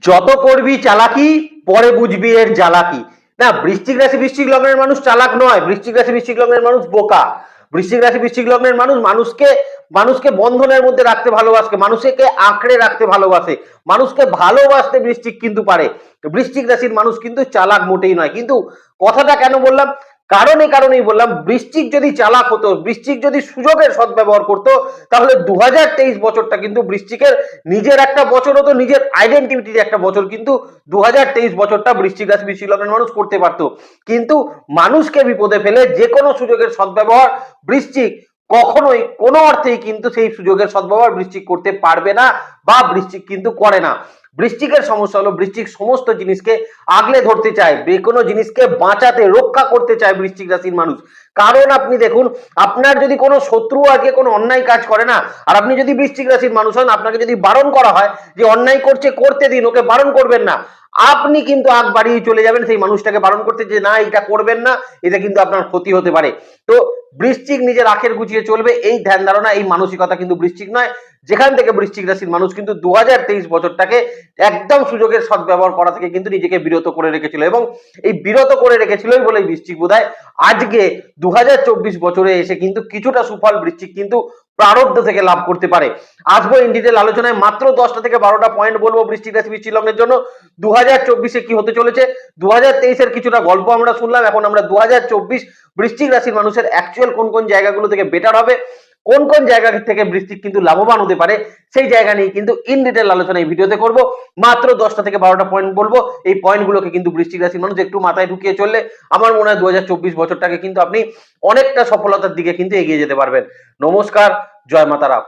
যত করবি চালাকি, পরে বুঝবি এর জ্বালাকি। না, বৃশ্চিক রাশি, বৃশ্চিক লগ্নের মানুষ চালাক নয়। বৃশ্চিক রাশি, বৃশ্চিক লগ্নের মানুষ বোকা। বৃশ্চিক রাশি, বৃশ্চিক লগ্নের মানুষ মানুষকে মানুষকে বন্ধনের মধ্যে রাখতে ভালোবাসে, মানুষকে আঁকড়ে রাখতে ভালোবাসে। মানুষকে ভালোবাসতে বৃষ্টিক কিন্তু পারে। বৃশ্চিক রাশির মানুষ কিন্তু চালাক মোটেই নয়। কিন্তু কথাটা কেন বললাম? কারণে কারণেই বললাম, বৃশ্চিক যদি চালাক হতো বৃষ্টিক যদি সুযোগের সদ্ব্যবহার করতো, তাহলে দু হাজার তেইশ বছরটা কিন্তু বৃষ্টিকের নিজের একটা বছর হতো, নিজের আইডেন্টিটির একটা বছর, কিন্তু দুহাজার তেইশ বছরটা রাশি, বৃশ্চিক লগ্নের মানুষ করতে পারতো। কিন্তু মানুষকে বিপদে ফেলে যে কোনো সুযোগের সদ্ব্যবহার বৃশ্চিক কখনোই, কোনো অর্থেই কিন্তু সেই সুযোগের সদ্ব্যবহার বৃশ্চিক করতে পারবে না বা বৃশ্চিক কিন্তু করে না। বৃশ্চিকের সমস্যা হলো বৃশ্চিক সমস্ত জিনিসকে আগলে ধরতে চায়, যে কোনো জিনিসকে বাঁচাতে, রক্ষা করতে চায় বৃশ্চিক রাশির মানুষ। কারণ আপনি দেখুন, আপনার যদি কোনো শত্রু আগে কোনো অন্যায় কাজ করে না, আর আপনি যদি বৃশ্চিক রাশির মানুষ হন, আপনাকে যদি বারণ করা হয় যে অন্যায় করছে, করতে দিন, ওকে বারণ করবেন না, আপনি কিন্তু আগ বাড়িয়ে চলে যাবেন সেই মানুষটাকে বারণ করতে যে, না এটা করবেন না এটা কিন্তু আপনার ক্ষতি হতে পারে। তো বৃশ্চিক নিজের আখের গুছিয়ে চলবে, এই ধ্যান ধারণা, এই মানসিকতা কিন্তু বৃশ্চিক নয়। যেখান থেকে বৃশ্চিক রাশির মানুষ কিন্তু দু হাজার তেইশ বছরটাকে একদম সুযোগের সদ্ব্যবহার করা থেকে কিন্তু নিজেকে বিরত করে রেখেছিল এবং এই বিরত করে রেখেছিলই বলে বৃশ্চিক বোধহয় আজকে দু হাজার চব্বিশ বছরে এসে কিন্তু কিছুটা সুফল বৃশ্চিক কিন্তু প্রারব্ধ থেকে লাভ করতে পারে। আসব ইন ডিটেল আলোচনায় মাত্র দশটা থেকে বারোটা পয়েন্ট বলব বৃষ্টিক রাশি বৃষ্টি লগ্নের জন্য। দু হাজার চব্বিশে কি হতে চলেছে? দু হাজার তেইশের কিছুটা গল্প আমরা শুনলাম, এখন আমরা দু হাজার চব্বিশ বৃষ্টিক রাশির মানুষের অ্যাকচুয়াল কোন কোন জায়গাগুলো থেকে বেটার হবে? কোন কোন জায়গা থেকে বৃষ্টিক কিন্তু লাভবান হতে পারে, সেই জায়গা নিয়ে কিন্তু ইন ডিটেল আলোচনা এই ভিডিওতে করব। মাত্র দশটা থেকে বারোটা পয়েন্ট বলব, এই পয়েন্টগুলোকে কিন্তু বৃষ্টিক রাশির মানুষ একটু মাথায় ঢুকিয়ে চললে আমার মনে হয় দু বছরটাকে কিন্তু আপনি অনেকটা সফলতার দিকে কিন্তু এগিয়ে যেতে পারবেন। নমস্কার, জয় মাতারা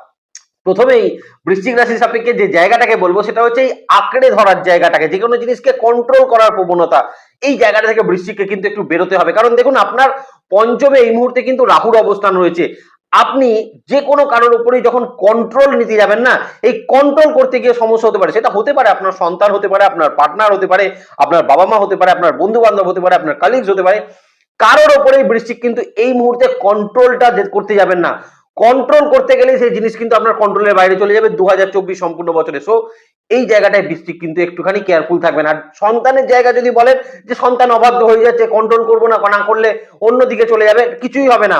প্রথমেই বৃশ্চিক রাশির সাপেক্ষে যে জায়গাটাকে বলব, সেটা হচ্ছে এই আঁকড়ে ধরার জায়গাটাকে, যে কোনো জিনিসকে কন্ট্রোল করার প্রবণতা, এই জায়গাটা থেকে বৃশ্চিককে কিন্তু একটু বেরোতে হবে। কারণ দেখুন, আপনার পঞ্চমে এই মুহূর্তে কিন্তু রাহুর অবস্থান রয়েছে। আপনি যে কোনো কারোর উপরেই যখন কন্ট্রোল নিতে যাবেন না, এই কন্ট্রোল করতে গিয়ে সমস্যা হতে পারে। সেটা হতে পারে আপনার সন্তান হতে পারে, আপনার পার্টনার হতে পারে, আপনার বাবা মা হতে পারে, আপনার বন্ধু বান্ধব হতে পারে, আপনার কালিগস হতে পারে। কারোর ওপরেই বৃশ্চিক কিন্তু এই মুহূর্তে কন্ট্রোলটা করতে যাবেন না। কন্ট্রোল করতে গেলে সেই জিনিস কিন্তু আপনার কন্ট্রোলের বাইরে চলে যাবে দু হাজার চব্বিশ সম্পূর্ণ বছরে। সো এই জায়গাটায় বৃষ্টিক কিন্তু একটুখানি কেয়ারফুল থাকবেন। আর সন্তানের জায়গা যদি বলেন যে সন্তান অবাধ্য হয়ে যাচ্ছে কন্ট্রোল করব না না করলে অন্যদিকে চলে যাবে, কিছুই হবে না।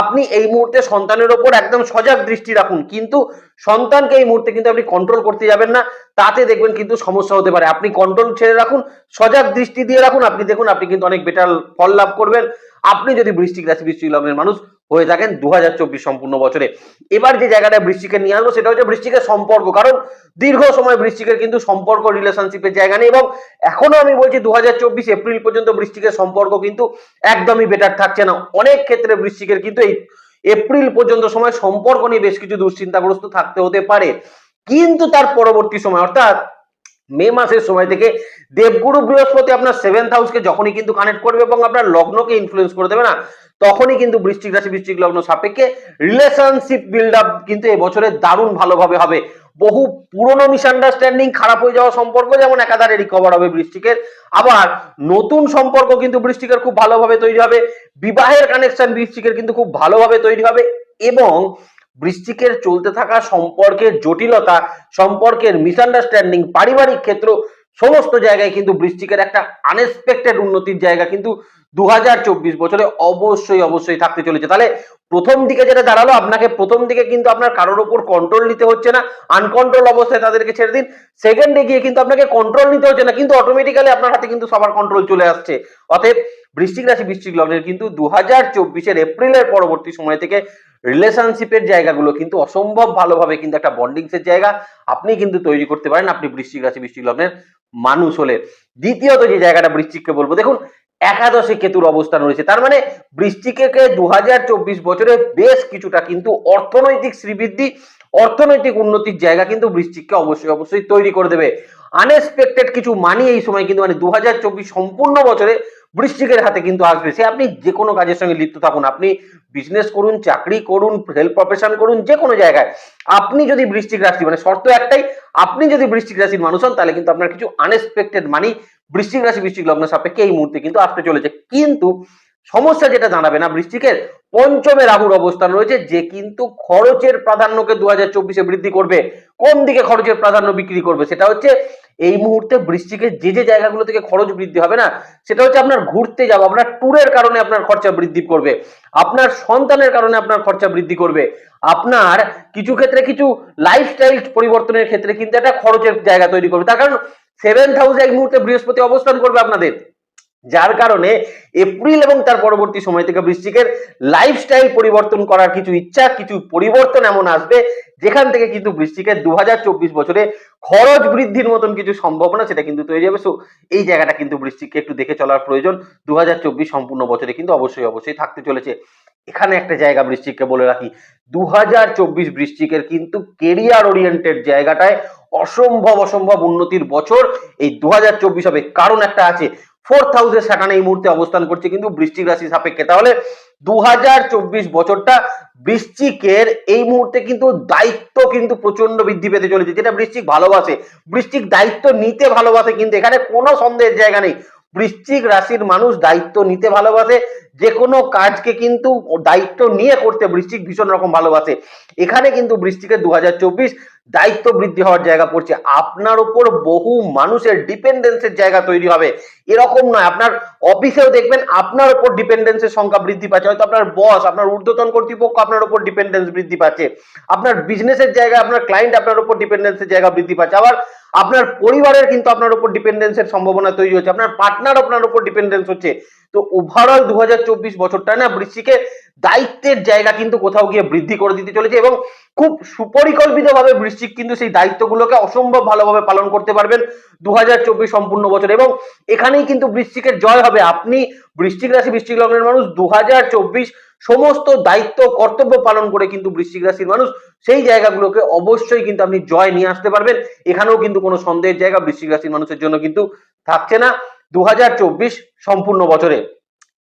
আপনি এই মুহূর্তে সন্তানের ওপর একদম সজাগ দৃষ্টি রাখুন। কিন্তু সন্তানকে এই মুহূর্তে কিন্তু আপনি কন্ট্রোল করতে যাবেন না, তাতে দেখবেন কিন্তু সমস্যা হতে পারে। আপনি কন্ট্রোল ছেড়ে রাখুন, সজাগ দৃষ্টি দিয়ে রাখুন। আপনি দেখুন, আপনি কিন্তু অনেক বেটার ফল লাভ করবেন। আপনি যদি বৃষ্টিক রাশি, বৃষ্টিক লগ্নের মানুষ হয়ে থাকেন দু হাজার চব্বিশ সম্পূর্ণ বছরে। এবার যে জায়গাটা বৃষ্টিকে নিয়ে আসব, সেটা হচ্ছে বৃষ্টিকের সম্পর্ক। কারণ দীর্ঘ সময় বৃষ্টিকের কিন্তু সম্পর্ক রিলেশনশিপের জায়গা নেই এবং এখনও আমি বলছি দু হাজার চব্বিশ এপ্রিল পর্যন্ত বৃষ্টিকের সম্পর্ক কিন্তু একদমই বেটার থাকছে না। অনেক ক্ষেত্রে বৃষ্টিকের কিন্তু এই এপ্রিল পর্যন্ত সময় সম্পর্ক নিয়ে বেশ কিছু দুশ্চিন্তাগ্রস্ত থাকতে হতে পারে। কিন্তু তার পরবর্তী সময়, অর্থাৎ মে মাসের সময় থেকে দেবগুরু বৃহস্পতি আপনার সেভেন্থ হাউসকে যখনই কিন্তু কানেক্ট করবে এবং আপনার লগ্নকে ইনফ্লুয়েন্স করে দেবে না, তখনই কিন্তু বৃষ্টিক রাশি বৃষ্টিক লগ্ন সাপেক্ষে রিলেশনশিপ বিল্ড আপ কিন্তু এবছরে দারুণ ভালোভাবে হবে। বহু পুরনো মিসআন্ডারস্ট্যান্ডিং খারাপ হয়ে যাওয়া সম্পর্ক যেমন একাধারে রিকভার হবে বৃষ্টিকের আবার নতুন সম্পর্ক কিন্তু বৃষ্টিকের খুব ভালোভাবে তৈরি হবে, বিবাহের কানেকশন বৃষ্টিকের কিন্তু খুব ভালোভাবে তৈরি হবে এবং বৃশ্চিকের চলতে থাকা সম্পর্কের জটিলতা, সম্পর্কের মিসআন্ডারস্ট্যান্ডিং পারিবারিক ক্ষেত্র, সমস্ত জায়গায় কিন্তু বৃশ্চিকের একটা আনএক্সপেক্টেড উন্নতির জায়গা কিন্তু দু বছরে অবশ্যই অবশ্যই থাকতে চলেছে। তাহলে প্রথম দিকে যেটা দাঁড়াল, আপনাকে প্রথম দিকে কিন্তু আপনার কারোর ওপর কন্ট্রোল নিতে হচ্ছে না আনকন্ট্রোল অবস্থায় তাদেরকে ছেড়ে দিন। সেকেন্ডে গিয়ে কিন্তু আপনাকে কন্ট্রোল নিতে হচ্ছে না, কিন্তু অটোমেটিক্যালি আপনার হাতে কিন্তু সবার কন্ট্রোল চলে আসছে। অতএব বৃশ্চিক রাশি, বৃশ্চিক লগ্নের কিন্তু দু হাজার এপ্রিলের পরবর্তী সময় থেকে রিলেশনশিপের জায়গাগুলো কিন্তু অসম্ভব ভালোভাবে কিন্তু একটা বন্ডিংসের জায়গা আপনি কিন্তু তৈরি করতে পারেন। আপনি বৃশ্চিক রাশি, বৃশ্চিক লগ্নের মানুষ হলে দ্বিতীয়ত যে জায়গাটা বৃশ্চিককে বলব, দেখুন, একাদশে কেতুর অবস্থান রয়েছে। তার মানে বৃশ্চিকে দু বছরে বেশ কিছুটা কিন্তু অর্থনৈতিক শ্রীবৃদ্ধি, অর্থনৈতিক উন্নতির জায়গা কিন্তু বৃষ্টিককে অবশ্যই অবশ্যই তৈরি করে দেবে। আনএক্সপেক্টেড কিছু মানি এই সময় কিন্তু মানে দু হাজার চব্বিশ সম্পূর্ণ বছরে বৃশ্চিকের হাতে কিন্তু আসবে। সে আপনি যে কোনো কাজের সঙ্গে লিপ্ত থাকুন। আপনি বিজনেস করুন, চাকরি করুন হেল্প প্রফেশন করুন যে কোনো জায়গায়। আপনি যদি বৃশ্চিক রাশি মানে শর্ত একটাই, আপনি যদি বৃশ্চিক রাশির মানুষ হন, তাহলে কিন্তু আপনার কিছু আনএক্সপেক্টেড মানি বৃশ্চিক রাশি, বৃশ্চিক লগ্ন সাপেক্ষে এই মুহূর্তে কিন্তু আসতে চলেছে। কিন্তু সমস্যা যেটা দাঁড়াবে না বৃষ্টিকের পঞ্চমে রাহুর অবস্থান রয়েছে, যে কিন্তু খরচের প্রাধান্যকে দু হাজার চব্বিশে বৃদ্ধি করবে। কোন দিকে খরচের প্রাধান্য বিক্রি করবে? সেটা হচ্ছে এই মুহূর্তে বৃষ্টিকে যে যে জায়গাগুলো থেকে খরচ বৃদ্ধি হবে না, সেটা হচ্ছে আপনার ঘুরতে যাওয়া, আপনার ট্যুরের কারণে আপনার খরচা বৃদ্ধি করবে, আপনার সন্তানের কারণে আপনার খরচা বৃদ্ধি করবে, আপনার কিছু ক্ষেত্রে কিছু লাইফস্টাইল পরিবর্তনের ক্ষেত্রে কিন্তু একটা খরচের জায়গা তৈরি করবে, তার কারণ সেভেন্থ হাউসে এই মুহূর্তে বৃহস্পতি অবস্থান করবে আপনাদের। যার কারণে এপ্রিল এবং তার পরবর্তী সময় থেকে বৃশ্চিকের লাইফস্টাইল পরিবর্তন করার কিছু ইচ্ছা, কিছু পরিবর্তন এমন আসবে, যেখান থেকে কিন্তু বৃশ্চিকের দু বছরে খরচ বৃদ্ধির মতন কিছু সম্ভাবনা সেটা কিন্তু তৈরি হবে। সো এই জায়গাটা কিন্তু বৃশ্চিককে একটু দেখে চলার প্রয়োজন। দু হাজার চব্বিশ সম্পূর্ণ বছরে কিন্তু অবশ্যই অবশ্যই থাকতে চলেছে। এখানে একটা জায়গা বৃশ্চিককে বলে রাখি। দু বৃশ্চিকের কিন্তু কেরিয়ার ওরিয়েন্টেড জায়গাটায় অসম্ভব অসম্ভব উন্নতির বছর এই দু হাজার চব্বিশ হবে। কারণ একটা আছে ফোর্থ হাউসে স্যাটার্ন এই মুহূর্তে অবস্থান করছে, কিন্তু বৃষ্টিক রাশি সাপেক্ষে। তাহলে দুহাজার চব্বিশ বছরটা বৃশ্চিকের এই মুহূর্তে কিন্তু দায়িত্ব কিন্তু প্রচণ্ড বৃদ্ধি পেতে চলেছে। যেটা বৃশ্চিক ভালোবাসে বৃশ্চিক দায়িত্ব নিতে ভালোবাসে, কিন্তু এখানে কোনো সন্দেহের জায়গা নেই। বৃশ্চিক রাশির মানুষ দায়িত্ব নিতে ভালোবাসে যে কোনো কাজকে কিন্তু দায়িত্ব নিয়ে করতে বৃশ্চিক ভীষণ রকম ভালোবাসে। এখানে কিন্তু বৃশ্চিকের দু দায়িত্ব বৃদ্ধি হওয়ার জায়গা পড়ছে। আপনার উপর বহু মানুষের ডিপেন্ডেন্সের জায়গা তৈরি হবে। এরকম নয়। আপনার অফিসেও দেখবেন আপনার উপর ডিপেন্ডেন্সের সংখ্যা বৃদ্ধি পাচ্ছে। হয়তো আপনার বস, আপনার ঊর্ধ্বতন কর্তৃপক্ষ আপনার উপর ডিপেন্ডেন্স বৃদ্ধি পাচ্ছে। আপনার বিজনেসের জায়গায় আপনার ক্লায়েন্ট আপনার উপর ডিপেন্ডেন্সের জায়গা বৃদ্ধি পাচ্ছে। আবার আপনার পরিবারের কিন্তু আপনার উপর ডিপেন্ডেন্সের সম্ভাবনা তৈরি হচ্ছে। আপনার পার্টনার আপনার উপর ডিপেন্ডেন্স হচ্ছে। তো ওভারঅল দু হাজার চব্বিশ বছরটা না বৃষ্টিকে দায়িত্বের জায়গা কিন্তু কোথাও গিয়ে বৃদ্ধি করে দিতে চলেছে এবং খুব সুপরিকল্পিত ভাবে বৃশ্চিক কিন্তু সেই দায়িত্বগুলোকে অসম্ভব ভালোভাবে পালন করতে পারবেন দু হাজার চব্বিশ সম্পূর্ণ বছর এবং এখানেই কিন্তু বৃশ্চিকের জয় হবে। আপনি বৃশ্চিক রাশি, বৃশ্চিক লগ্নের মানুষ দু হাজার চব্বিশ সমস্ত দায়িত্ব, কর্তব্য পালন করে কিন্তু বৃশ্চিক রাশির মানুষ সেই জায়গাগুলোকে অবশ্যই কিন্তু আপনি জয় নিয়ে আসতে পারবেন। এখানেও কিন্তু কোনো সন্দেহের জায়গা বৃশ্চিক রাশির মানুষের জন্য কিন্তু থাকছে না। দু হাজার চব্বিশ সম্পূর্ণ বছরে।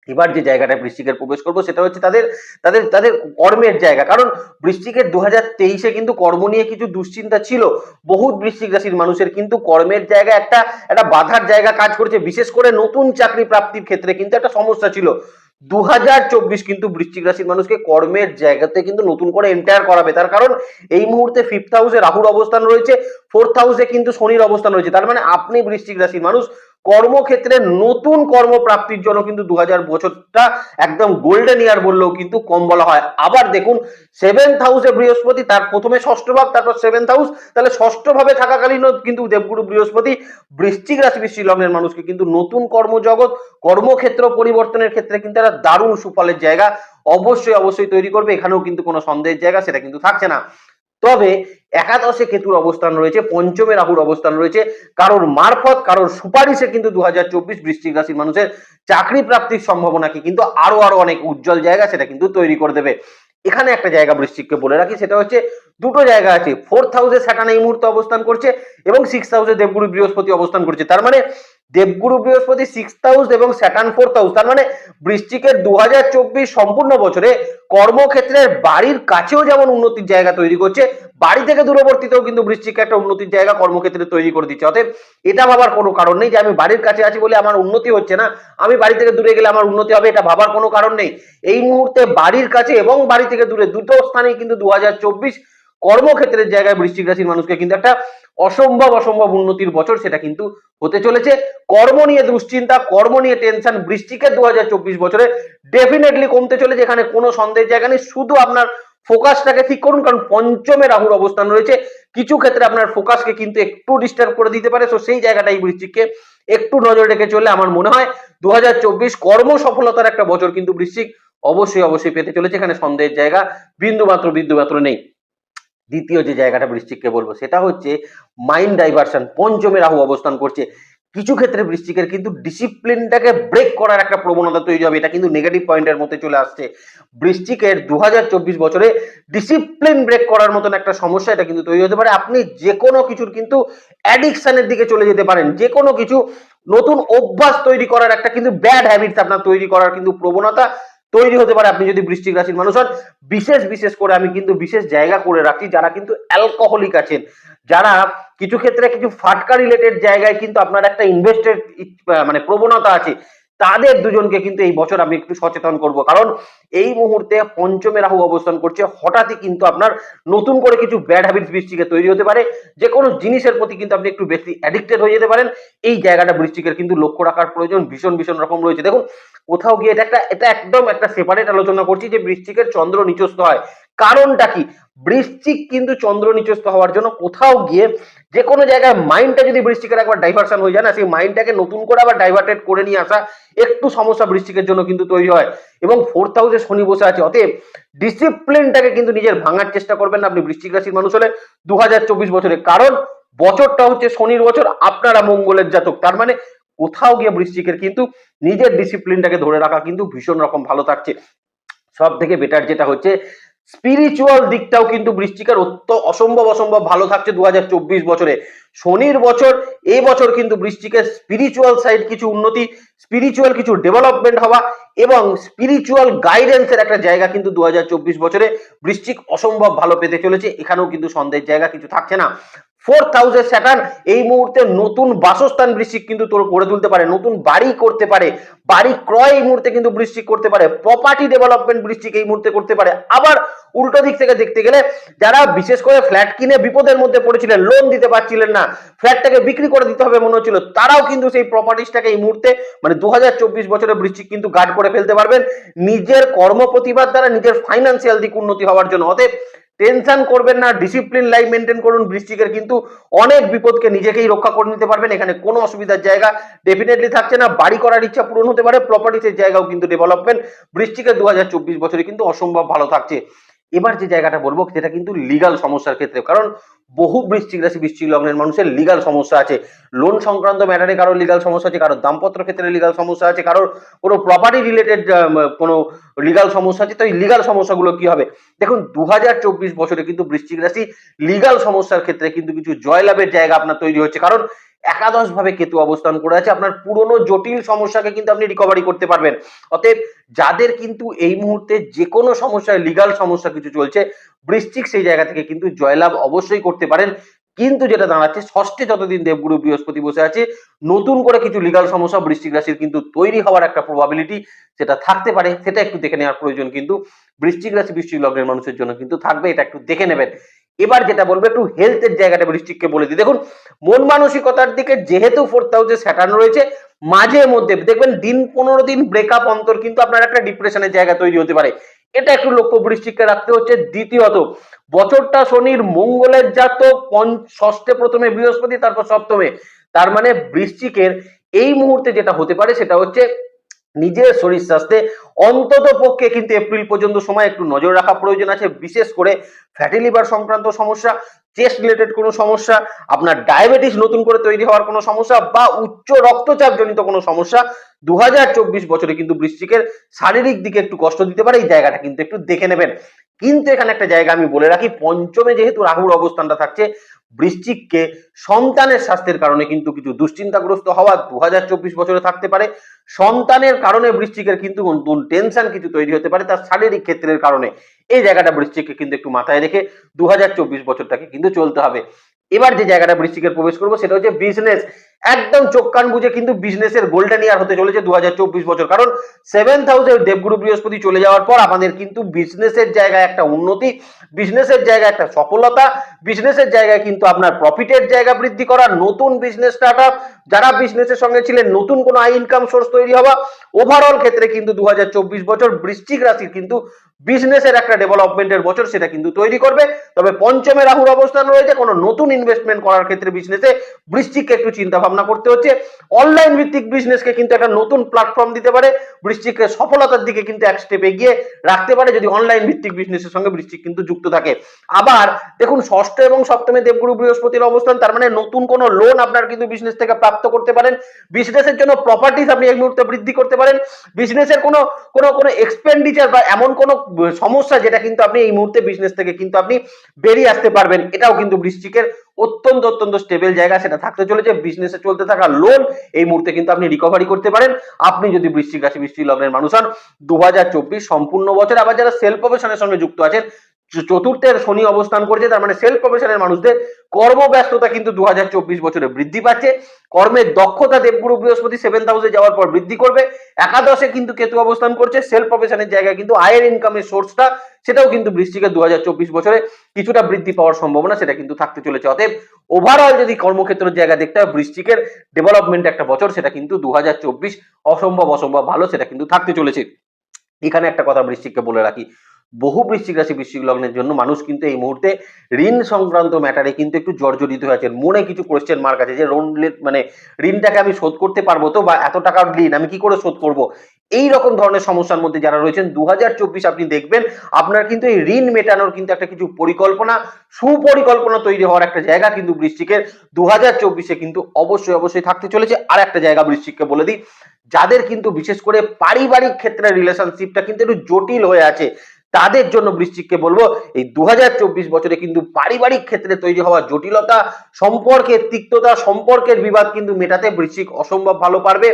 এবার যে জায়গাটায় বৃষ্টিকের প্রবেশ করব, সেটা হচ্ছে তাদের তাদের তাদের কর্মের জায়গা। কারণ বৃষ্টিকের দু হাজার তেইশে কিন্তু কর্ম নিয়ে কিছু দুশ্চিন্তা ছিল। বহুত বৃশ্চিক রাশির মানুষের কিন্তু কর্মের জায়গা একটা একটা বাধার জায়গা কাজ করছে। বিশেষ করে নতুন চাকরি প্রাপ্তির ক্ষেত্রে কিন্তু একটা সমস্যা ছিল। দু হাজার চব্বিশ কিন্তু বৃশ্চিক রাশির মানুষকে কর্মের জায়গাতে কিন্তু নতুন করে এন্টায়ার করাবে। তার কারণ এই মুহূর্তে ফিফথ হাউসে রাহুর অবস্থান রয়েছে ফোর্থ হাউসে কিন্তু শনির অবস্থান রয়েছে। তার মানে আপনি বৃশ্চিক রাশির মানুষ কর্মক্ষেত্রে নতুন কর্মপ্রাপ্তির জন্য কিন্তু দু হাজার বছরটা একদম গোল্ডেন ইয়ার বললেও কিন্তু কম বলা হয়। আবার দেখুন সেভেন্থ হাউসে বৃহস্পতি, তার প্রথমে ষষ্ঠ ভাব, তারপর সেভেন্থ হাউস তাহলে ষষ্ঠ ভাবে থাকাকালীনও কিন্তু দেবগুরু বৃহস্পতি, বৃশ্চিক রাশি, বৃশ্চিক লগ্নের মানুষকে কিন্তু নতুন কর্মজগৎ, কর্মক্ষেত্র পরিবর্তনের ক্ষেত্রে কিন্তু একটা দারুণ সুফলের জায়গা অবশ্যই অবশ্যই তৈরি করবে। এখানেও কিন্তু কোনো সন্দেহের জায়গা, সেটা কিন্তু থাকছে না। তবে একাদশে কেতুর অবস্থান রয়েছে, পঞ্চমে রাহুর অবস্থান রয়েছে। কারোর মারফত, কারোর সুপারিশে কিন্তু দু হাজার চব্বিশ বৃশ্চিক রাশির মানুষের চাকরি প্রাপ্তির সম্ভাবনাকে কিন্তু আরও আরও অনেক উজ্জ্বল জায়গা সেটা কিন্তু তৈরি করে দেবে। এখানে একটা জায়গা বৃশ্চিককে বলে রাখি, সেটা হচ্ছে দুটো জায়গা আছে। ফোর্থ হাউসে স্যাটান এই মুহূর্তে অবস্থান করছে এবং সিক্স হাউসে দেবগুরু বৃহস্পতি অবস্থান করছে। তার মানে দেবগুরু বৃহস্পতি সিক্স হাউস এবং স্যাটান ফোর্থ হাউস তার মানে দুহাজার চব্বিশ সম্পূর্ণ বছরে কর্মক্ষেত্রের বাড়ির কাছেও যেমন উন্নতির জায়গা তৈরি করছে, বাড়ি থেকে দূরবর্তীতেও কিন্তু বৃশ্চিক একটা উন্নতির জায়গা কর্মক্ষেত্রে তৈরি করে দিচ্ছে। অতএব এটা ভাবার কোনো কারণ নেই যে আমি বাড়ির কাছে আছি বলে আমার উন্নতি হচ্ছে না, আমি বাড়ি থেকে দূরে গেলে আমার উন্নতি হবে, এটা ভাবার কোনো কারণ নেই। এই মুহূর্তে বাড়ির কাছে এবং বাড়ি থেকে দূরে দুটো স্থানেই কিন্তু দু হাজার চব্বিশ কর্মক্ষেত্রের জায়গায় বৃশ্চিক রাশির মানুষকে কিন্তু একটা অসম্ভব অসম্ভব উন্নতির বছর সেটা কিন্তু হতে চলেছে। কর্ম নিয়ে দুশ্চিন্তা, কর্ম নিয়ে টেনশন বৃষ্টিকের দু বছরে ডেফিনেটলি কমতে চলেছে, এখানে কোনো সন্দেহের জায়গা নেই। শুধু আপনার ফোকাসটাকে ঠিক করুন, কারণ পঞ্চমে রাহুর অবস্থান রয়েছে। কিছু ক্ষেত্রে আপনার ফোকাসকে কিন্তু একটু ডিস্টার্ব করে দিতে পারে। তো সেই জায়গাটাই বৃশ্চিককে একটু নজর রেখে চলে আমার মনে হয় দুহাজার চব্বিশ কর্ম সফলতার একটা বছর কিন্তু বৃশ্চিক অবশ্যই অবশ্যই পেতে চলেছে। এখানে সন্দেহের জায়গা বিন্দু মাত্র বিন্দু মাত্র নেই। দ্বিতীয় যে জায়গাটা বৃশ্চিককে বলব, সেটা হচ্ছে মাইন্ড ডাইভার্সন পঞ্চমে রাহু অবস্থান করছে। কিছু ক্ষেত্রে বৃশ্চিকের কিন্তু ডিসিপ্লিনটাকে ব্রেক করার একটা প্রবণতা তৈরি হবে, এটা কিন্তু নেগেটিভ পয়েন্টের মধ্যে চলে আসছে। বৃশ্চিকের দু বছরে ডিসিপ্লিন ব্রেক করার মতন একটা সমস্যা এটা কিন্তু তৈরি হতে পারে। আপনি যে কোনো কিছুর কিন্তু অ্যাডিকশানের দিকে চলে যেতে পারেন। যে কোনো কিছু নতুন অভ্যাস তৈরি করার একটা কিন্তু ব্যাড হ্যাবিটস আপনার তৈরি করার কিন্তু প্রবণতা তৈরি হতে পারে, আপনি যদি বৃষ্টিক রাশির মানুষ হন, বিশেষ বিশেষ করে আমি কিন্তু বিশেষ জায়গা করে রাখছি যারা কিন্তু অ্যালকোহলিক আছেন। যারা কিছু ক্ষেত্রে কিছু ফাটকা রিলেটেড জায়গায় কিন্তু আপনার একটা ইনভেস্টেড মানে প্রবণতা আছে। তাদের দুজনকে কিন্তু এই বছর আমি একটু সচেতন করব। কারণ এই মুহূর্তে পঞ্চমে রাহু অবস্থান করছে, হঠাৎই কিন্তু আপনার নতুন করে কিছু ব্যাড হ্যাবিটস বৃষ্টিকে তৈরি হতে পারে। যে কোনো জিনিসের প্রতি কিন্তু আপনি একটু বেশি অ্যাডিক্টেড হয়ে যেতে পারেন। এই জায়গাটা বৃষ্টিকের কিন্তু লক্ষ্য রাখার প্রয়োজন, ভীষণ ভীষণ রকম রয়েছে। দেখুন, কোথাও গিয়ে এটা একটা, এটা একদম একটা সেপারেট আলোচনা করছি যে বৃষ্টিকের চন্দ্র নিচস্থ হয়। কারণটা কি? বৃশ্চিক কিন্তু চন্দ্র নিচস্থ হওয়ার জন্য কোথাও গিয়ে যে কোনো জায়গায় মাইন্ডটা যদি বৃষ্টিকের একবার ডাইভার্সন হয়ে যায় না, সেই মাইন্ডটাকে নতুন করে আবার ডাইভার্টেড করে নিয়ে আসা একটু সমস্যা বৃষ্টিকের জন্য কিন্তু তৈরি হয়। এবং ফোর্থ হাউসে শনি বসে আছে, অতএব ডিসিপ্লিনটাকে কিন্তু নিজের ভাঙার চেষ্টা করবেন না। আপনি বৃষ্টিক রাশির মানুষ হলে দু হাজার চব্বিশ বছরে, কারণ বছরটা হচ্ছে শনির বছর, আপনারা মঙ্গলের জাতক। তার মানে কোথাও গিয়ে বৃষ্টিকের কিন্তু নিজের ডিসিপ্লিনটাকে ধরে রাখা কিন্তু ভীষণ রকম ভালো থাকছে। সব থেকে বেটার যেটা হচ্ছে স্পিরিচুয়াল দিকটাও কিন্তু বৃষ্টিকার অত্য অসম্ভব অসম্ভব ভালো থাকছে দুহাজার চব্বিশ বছরে। শনির বছর এই বছর কিন্তু বৃষ্টিকের স্পিরিচুয়াল সাইড কিছু উন্নতি স্পিরিচুয়াল কিছু ডেভেলপমেন্ট হওয়া এবং স্পিরিচুয়াল গাইডেন্সের একটা জায়গা কিন্তু দু হাজার চব্বিশ বছরে বৃষ্টিক অসম্ভব ভালো পেতে চলেছে। এখানেও কিন্তু সন্দেহের জায়গা কিছু থাকছে না। ফোর্থ হাউসের স্যাটার্ন এই মুহূর্তে নতুন বাসস্থান বৃষ্টিক কিন্তু তোর গড়ে তুলতে পারে, নতুন বাড়ি করতে পারে, বাড়ি ক্রয় এই মুহূর্তে কিন্তু বৃষ্টিক করতে পারে প্রপার্টি ডেভেলপমেন্ট বৃষ্টিক এই মুহূর্তে করতে পারে। আবার উল্টো দিক থেকে দেখতে গেলে যারা বিশেষ করে ফ্ল্যাট কিনে বিপদের মধ্যে পড়েছিলেন লোন দিতে পারছিলেন না, ফ্ল্যাটটাকে বিক্রি করে দিতে হবে মনে হচ্ছিল, তারাও কিন্তু সেই প্রপার্টিসটাকে এই মুহূর্তে মানে দু হাজার চব্বিশ বছরে বৃষ্টি কিন্তু গার্ড করে ফেলতে পারবেন। নিজের কর্ম প্রতিবাদ দ্বারা নিজের ফাইন্যান্সিয়াল দিক উন্নতি হওয়ার জন্য। অতএব টেনশন করবেন না ডিসিপ্লিন লাইফ মেনটেন করুন, বৃষ্টিকের কিন্তু অনেক বিপদকে নিজেকেই রক্ষা করে নিতে পারবেন। এখানে কোনো অসুবিধার জায়গা ডেফিনেটলি থাকছে না, বাড়ি করার ইচ্ছা পূরণ হতে পারে প্রপার্টিসের জায়গাও কিন্তু ডেভেলপমেন্ট বৃষ্টিকের দু বছরে কিন্তু অসম্ভব ভালো থাকছে। এবার যে জায়গাটা বলব, সেটা কিন্তু লিগাল সমস্যার ক্ষেত্রে কারণ বহু বৃশ্চিক রাশি, বৃশ্চিক লগ্নের মানুষের লিগাল সমস্যা আছে। লোন সংক্রান্ত ম্যাটারে কারোর লিগাল সমস্যা আছে, কারোর দাম্পত্র ক্ষেত্রে লিগাল সমস্যা আছে, কারোর কোনো প্রপার্টি রিলেটেড কোনো লিগাল সমস্যা আছে, তো এই লিগাল সমস্যাগুলো কি হবে? দেখুন দু হাজার চব্বিশ বছরে কিন্তু বৃশ্চিক রাশি লিগাল সমস্যার ক্ষেত্রে কিন্তু কিছু জয়লাভের জায়গা আপনার তৈরি হচ্ছে। কারণ একাদশ ভাবে কেতু অবস্থান করে আছে। আপনার পুরনো জটিল সমস্যাকে কিন্তু আপনি রিকভারি করতে পারবেন। অতএব যাদের কিন্তু এই মুহূর্তে যে কোনো সমস্যায় লিগাল সমস্যা কিছু চলছে, বৃশ্চিক সেই জায়গা থেকে কিন্তু জয়লাভ অবশ্যই করতে পারেন। কিন্তু যেটা দাঁড়াচ্ছে, ষষ্ঠে যতদিন দেবগুরু বৃহস্পতি বসে আছে, নতুন করে কিছু লিগাল সমস্যা বৃশ্চিক রাশির কিন্তু তৈরি হওয়ার একটা প্রবাবিলিটি সেটা থাকতে পারে। সেটা একটু দেখে নেওয়ার প্রয়োজন কিন্তু। বৃশ্চিক রাশি, বৃশ্চিক লগ্নের মানুষের জন্য কিন্তু থাকবে, এটা একটু দেখে নেবেন। এবার যেটা বলব একটু হেলথের জায়গাটা বৃষ্টিককে বলে দিই। দেখুন, মন মানসিকতার দিকে যেহেতু ফোর্থ হাউসে স্যাটার্ন রয়েছে, মাঝে মধ্যে, দেখবেন দিন পনেরো দিন ব্রেকআপ অন্তর কিন্তু আপনার একটা ডিপ্রেশনের জায়গা তৈরি হতে পারে। এটা একটু লক্ষ্য বৃষ্টিককে রাখতে হচ্ছে। দ্বিতীয়ত, বছরটা শনির মঙ্গলের জাত ষষ্ঠে প্রথমে বৃহস্পতি, তারপর সপ্তমে। তার মানে বৃষ্টিকের এই মুহূর্তে যেটা হতে পারে সেটা হচ্ছে নিজের শরীর স্বাস্থ্যে অন্তত পক্ষে কিন্তু এপ্রিল পর্যন্ত সময় একটু নজর রাখা প্রয়োজন আছে। বিশেষ করে ফ্যাটি লিভার সংক্রান্ত সমস্যা চেস্ট রিলেটেড কোনো সমস্যা, আপনার ডায়াবেটিস নতুন করে তৈরি হওয়ার কোনো সমস্যা বা উচ্চ রক্তচাপ জনিত কোনো সমস্যা দু হাজার চব্বিশ বছরে কিন্তু বৃশ্চিকের শারীরিক দিকে একটু কষ্ট দিতে পারে। এই জায়গাটা কিন্তু একটু দেখে নেবেন। কিন্তু এখানে একটা জায়গা আমি বলে রাখি, পঞ্চমে যেহেতু রাহুর অবস্থানটা থাকছে বৃশ্চিককে সন্তানের স্বাস্থ্যের কারণে কিন্তু কিছু দুশ্চিন্তাগ্রস্ত হওয়া দু হাজার চব্বিশ বছরে থাকতে পারে। সন্তানের কারণে বৃশ্চিকের কিন্তু টেনশন কিছু তৈরি হতে পারে, তার শারীরিক ক্ষেত্রের কারণে। এই জায়গাটা বৃশ্চিককে কিন্তু একটু মাথায় রেখে দু হাজার চব্বিশ বছরটাকে কিন্তু চলতে হবে। এবার যে জায়গাটা বৃশ্চিকের প্রবেশ করব, সেটা হচ্ছে বিজনেস একদম চোখ কান বুঝে কিন্তু বিজনেসের গোল্ডেন ইয়ার হতে চলেছে দুহাজার চব্বিশ বছর। কারণ সেভেন্থ হাউসে দেবগুরু বৃহস্পতি চলে যাওয়ার পর আমাদের কিন্তু বিজনেসের জায়গায় একটা উন্নতি বিজনেসের জায়গায় একটা সফলতা বিজনেসের জায়গায় কিন্তু আপনার প্রফিটের জায়গা বৃদ্ধি করা, নতুন বিজনেস স্টার্ট আপ যারা বিজনেসের সঙ্গে ছিলেন, নতুন কোনো আই ইনকাম সোর্স তৈরি হওয়া ওভারঅল ক্ষেত্রে কিন্তু দু হাজার চব্বিশ বছর বৃশ্চিক রাশির কিন্তু বিজনেসের একটা ডেভেলপমেন্টের বছর সেটা কিন্তু তৈরি করবে। তবে পঞ্চমে রাহুর অবস্থান রয়েছে, কোনো নতুন ইনভেস্টমেন্ট করার ক্ষেত্রে বিজনেসে বৃষ্টিককে একটু চিন্তা ভাবনা করতে হচ্ছে। অনলাইন ভিত্তিক বিজনেসকে কিন্তু একটা নতুন প্ল্যাটফর্ম দিতে পারে বৃষ্টিককে সফলতার দিকে কিন্তু এক স্টেপ এগিয়ে রাখতে পারে, যদি অনলাইন ভিত্তিক বিজনেসের সঙ্গে বৃষ্টিক কিন্তু যুক্ত থাকে। আবার দেখুন, ষষ্ঠ এবং সপ্তমে দেবগুরু বৃহস্পতির অবস্থান, তার মানে নতুন কোনো লোন আপনার কিন্তু বিজনেস থেকে প্রাপ্ত করতে পারেন। বিজনেসের জন্য প্রপার্টিস আপনি এই মুহূর্তে বৃদ্ধি করতে পারেন। বিজনেসের কোনো কোনো কোনো এক্সপেন্ডিচার বা এমন কোনো সমস্যা যেটা কিন্তু আপনি এই মুহূর্তে বিজনেস থেকে কিন্তু আপনি বেরিয়ে আসতে পারবেন, এটাও কিন্তু বৃশ্চিকের অত্যন্ত অত্যন্ত স্টেবল জায়গা সেটা থাকতে চলেছে। বিজনেসে চলতে থাকা লোন এই মুহূর্তে কিন্তু আপনি রিকভারি করতে পারেন। আপনি যদি বৃশ্চিক রাশি বৃষ্টি লগ্নের মানুষ হন দু হাজার চব্বিশ সম্পূর্ণ বছর আবার যারা সেলফ প্রফেশনের সঙ্গে যুক্ত আছেন চতুর্থের শনি অবস্থান করছে, তার মানে সেলফ প্রফেশনের মানুষদের কর্মব্যস্ততা কিন্তু দু হাজার চব্বিশ বছরে বৃদ্ধি পাচ্ছে। কর্মের দক্ষতা দেবগুরু বৃহস্পতি সেভেন্থ হাউসে যাওয়ার পর বৃদ্ধি করবে। একাদশে কিন্তু কেতু অবস্থান করছে সেলফ প্রফেশনের জায়গায় কিন্তু আয়ের ইনকামের সোর্সটা সেটাও কিন্তু বৃষ্টিকের দু বছরে কিছুটা বৃদ্ধি পাওয়ার সম্ভাবনা সেটা কিন্তু থাকতে চলেছে। অতএব ওভারঅল যদি কর্মক্ষেত্রের জায়গা দেখতে হয় বৃষ্টিকের ডেভেলপমেন্ট একটা বছর, সেটা কিন্তু দু অসম্ভব অসম্ভব ভালো সেটা কিন্তু থাকতে চলেছে। এখানে একটা কথা বৃশ্চিককে বলে রাখি। বহু বৃশ্চিক রাশি, বৃশ্চিক লগ্নের জন্য মানুষ কিন্তু এই মুহূর্তে ঋণ সংক্রান্ত ম্যাটারে কিন্তু একটু জর্জরিত হয়ে আছেন। মনে কিছু কোয়েশ্চেন মার্ক আছে যে লোন মানে ঋণটাকে আমি শোধ করতে পারব তো? বা এত টাকার ঋণ আমি কি করে শোধ করব? এই রকম ধরনের সমস্যার মধ্যে যারা রয়েছেন, দুহাজার চব্বিশ আপনি দেখবেন, আপনার কিন্তু এই ঋণ মেটানোর কিন্তু একটা কিছু পরিকল্পনা, সুপরিকল্পনা তৈরি হওয়ার একটা জায়গা কিন্তু বৃষ্টিকের দু হাজার চব্বিশে কিন্তু অবশ্যই অবশ্যই থাকতে চলেছে। আর একটা জায়গা বৃশ্চিককে বলে দিই, যাদের কিন্তু বিশেষ করে পারিবারিক ক্ষেত্রে রিলেশনশিপটা কিন্তু একটু জটিল হয়ে আছে। তাদের জন্য বৃশ্চিককে বলব, এই দু হাজার চব্বিশ বছরে কিন্তু পারিবারিক ক্ষেত্রে তৈরি হওয়া জটিলতা সম্পর্কের তিক্ততা সম্পর্কের বিবাদ কিন্তু মেটাতে বৃশ্চিক অসম্ভব ভালো পারবে।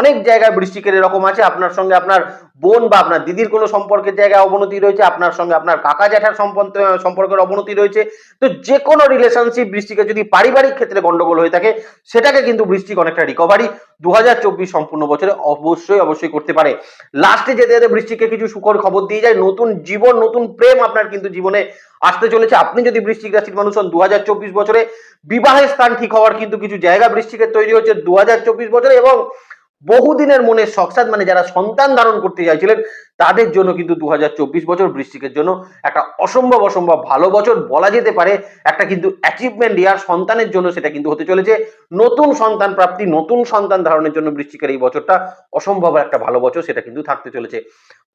অনেক জায়গায় বৃশ্চিকের এরকম আছে, আপনার সঙ্গে আপনার বোন বা আপনার দিদির কোনো সম্পর্কের জায়গায় অবনতি রয়েছে, আপনার সঙ্গে আপনার কাকা জ্যাঠার সম্পর্ক, সম্পর্কের অবনতি রয়েছে। তো যে কোনো রিলেশনশিপ বৃষ্টিকে যদি পারিবারিক ক্ষেত্রে গন্ডগোল হয়ে থাকে, সেটাকে কিন্তু বৃষ্টিক অনেকটা রিকভারি দু হাজার চব্বিশ সম্পূর্ণ বছরে অবশ্যই অবশ্যই করতে পারে। লাস্টে যেতে যেতে বৃষ্টিকে কিছু সুখর খবর দিয়ে যায়। নতুন জীবন, নতুন প্রেম আপনার কিন্তু জীবনে আসতে চলেছে। আপনি যদি বৃষ্টিক রাশির মানুষ হন বছরে বিবাহের স্থান ঠিক হওয়ার কিন্তু কিছু জায়গা বৃষ্টিকের তৈরি হচ্ছে দু হাজার চব্বিশ বছরে এবং বহুদিনের মনে শখসাদ মানে যারা সন্তান ধারণ করতে চাইছিলেন, তাদের জন্য কিন্তু দু হাজার চব্বিশ বছর বৃষ্টিকের জন্য একটা অসম্ভব অসম্ভব ভালো বছর বলা যেতে পারে। একটা কিন্তু অ্যাচিভমেন্ট ইয়ার সন্তানের জন্য সেটা কিন্তু হতে চলেছে। নতুন সন্তান প্রাপ্তি, নতুন সন্তান ধারণের জন্য বৃষ্টিকের এই বছরটা অসম্ভব একটা ভালো বছর সেটা কিন্তু থাকতে চলেছে।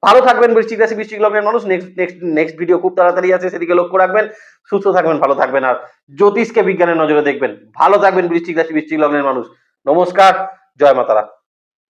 ভালো থাকবেন বৃষ্টিক রাশি বৃষ্টিক লগ্নের মানুষ। নেক্সট নেক্সট নেক্সট ভিডিও খুব তাড়াতাড়ি আছে, সেদিকে লক্ষ্য রাখবেন। সুস্থ থাকবেন, ভালো থাকবেন আর জ্যোতিষকে বিজ্ঞানের নজরে দেখবেন। ভালো থাকবেন বৃষ্টিক রাশি বৃষ্টিক লগ্নের মানুষ। নমস্কার, জয় মাতারা।